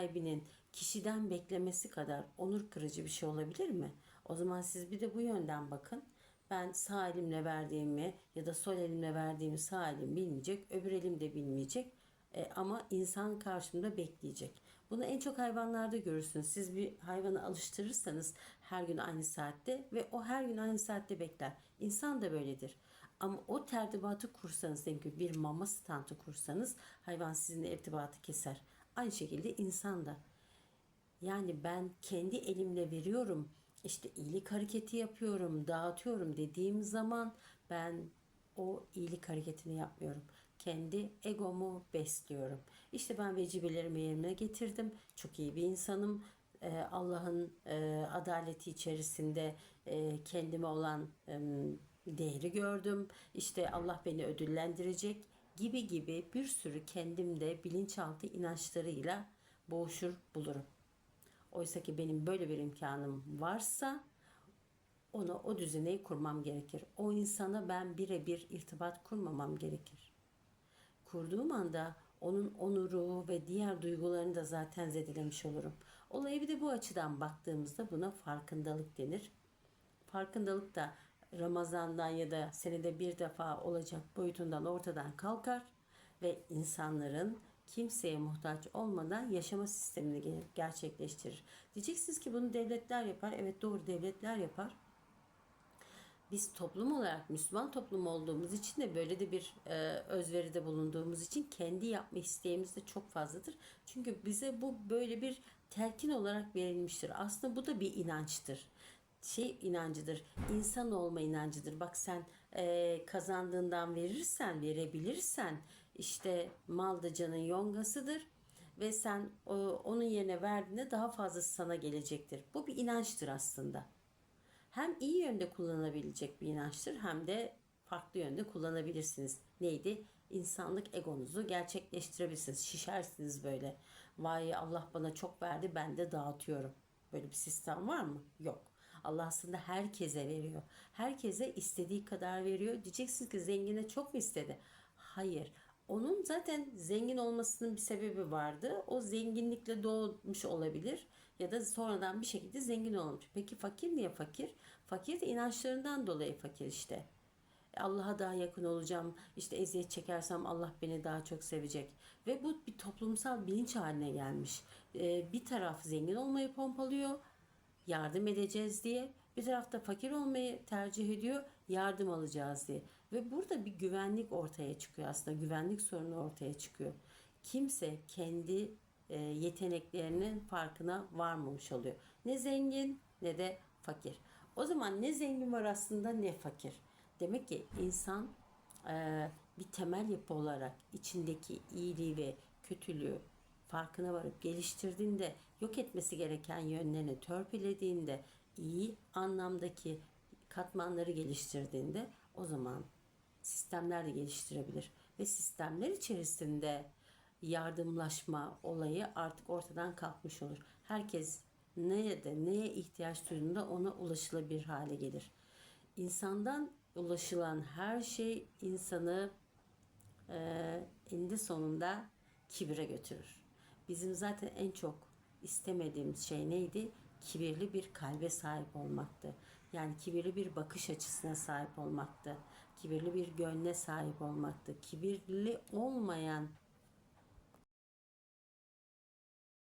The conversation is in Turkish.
sahibinin kişiden beklemesi kadar onur kırıcı bir şey olabilir mi? O zaman siz bir de bu yönden bakın. Ben sağ elimle verdiğimi ya da sol elimle verdiğimi sağ elim bilmeyecek, öbür elim de bilmeyecek. E, ama insan karşımda bekleyecek. Bunu en çok hayvanlarda görürsünüz. Siz bir hayvanı alıştırırsanız her gün aynı saatte ve o her gün aynı saatte bekler. İnsan da böyledir. Ama o tertibatı kursanız, diyelim bir mama standı kursanız hayvan sizinle irtibatı keser. Aynı şekilde insan da. Yani ben kendi elimle veriyorum, işte iyilik hareketi yapıyorum, dağıtıyorum dediğim zaman ben o iyilik hareketini yapmıyorum. Kendi egomu besliyorum. İşte ben vecibelerimi yerine getirdim. Çok iyi bir insanım. Ee, Allah'ın e, adaleti içerisinde e, kendime olan değeri gördüm. İşte Allah beni ödüllendirecek gibi gibi bir sürü kendimde bilinçaltı inançlarıyla boğuşur bulurum. Oysa ki benim böyle bir imkanım varsa onu o düzeneyi kurmam gerekir. O insana ben birebir irtibat kurmamam gerekir. Kurduğum anda onun onuru ve diğer duygularını da zaten zedelemiş olurum. Olaya bir de bu açıdan baktığımızda buna farkındalık denir. Farkındalık da Ramazan'dan ya da senede bir defa olacak boyutundan ortadan kalkar ve insanların kimseye muhtaç olmadan yaşama sistemini ge- gerçekleştirir. Diyeceksiniz ki bunu devletler yapar. Evet doğru devletler yapar. Biz toplum olarak Müslüman toplum olduğumuz için de böyle de bir e, özveride bulunduğumuz için kendi yapma isteğimiz de çok fazladır. Çünkü bize bu böyle bir telkin olarak verilmiştir. Aslında bu da bir inançtır şey inancıdır. İnsan olma inancıdır. Bak sen e, kazandığından verirsen, verebilirsen işte mal da canın yongasıdır ve sen o, onun yerine verdiğinde daha fazlası sana gelecektir. Bu bir inançtır aslında. Hem iyi yönde kullanabilecek bir inançtır hem de farklı yönde kullanabilirsiniz. Neydi? İnsanlık egonuzu gerçekleştirebilirsiniz. Şişersiniz böyle. Vay Allah bana çok verdi ben de dağıtıyorum. Böyle bir sistem var mı? Yok. Allah aslında herkese veriyor. Herkese istediği kadar veriyor. Diyeceksiniz ki zengine çok mu istedi? Hayır. Onun zaten zengin olmasının bir sebebi vardı. O zenginlikle doğmuş olabilir ya da sonradan bir şekilde zengin olmuş. Peki fakir niye fakir? Fakir de inançlarından dolayı fakir işte. Allah'a daha yakın olacağım. İşte eziyet çekersem Allah beni daha çok sevecek. Ve bu bir toplumsal bilinç haline gelmiş. Ee, bir taraf zengin olmayı pompalıyor, yardım edeceğiz diye. Bir tarafta fakir olmayı tercih ediyor, yardım alacağız diye. Ve burada bir güvenlik ortaya çıkıyor aslında. Güvenlik sorunu ortaya çıkıyor. Kimse kendi e, yeteneklerinin farkına varmamış oluyor. Ne zengin ne de fakir. O zaman ne zengin var aslında ne fakir. Demek ki insan e, bir temel yapı olarak içindeki iyiliği ve kötülüğü farkına varıp geliştirdiğinde, yok etmesi gereken yönlerini törpülediğinde, iyi anlamdaki katmanları geliştirdiğinde o zaman sistemler de geliştirebilir. Ve sistemler içerisinde yardımlaşma olayı artık ortadan kalkmış olur. Herkes neye de neye ihtiyaç duyduğunda ona ulaşılabilir hale gelir. İnsandan ulaşılan her şey insanı e, eninde sonunda kibire götürür. Bizim zaten en çok istemediğimiz şey neydi? Kibirli bir kalbe sahip olmaktı. Yani kibirli bir bakış açısına sahip olmaktı. Kibirli bir gönle sahip olmaktı. Kibirli olmayan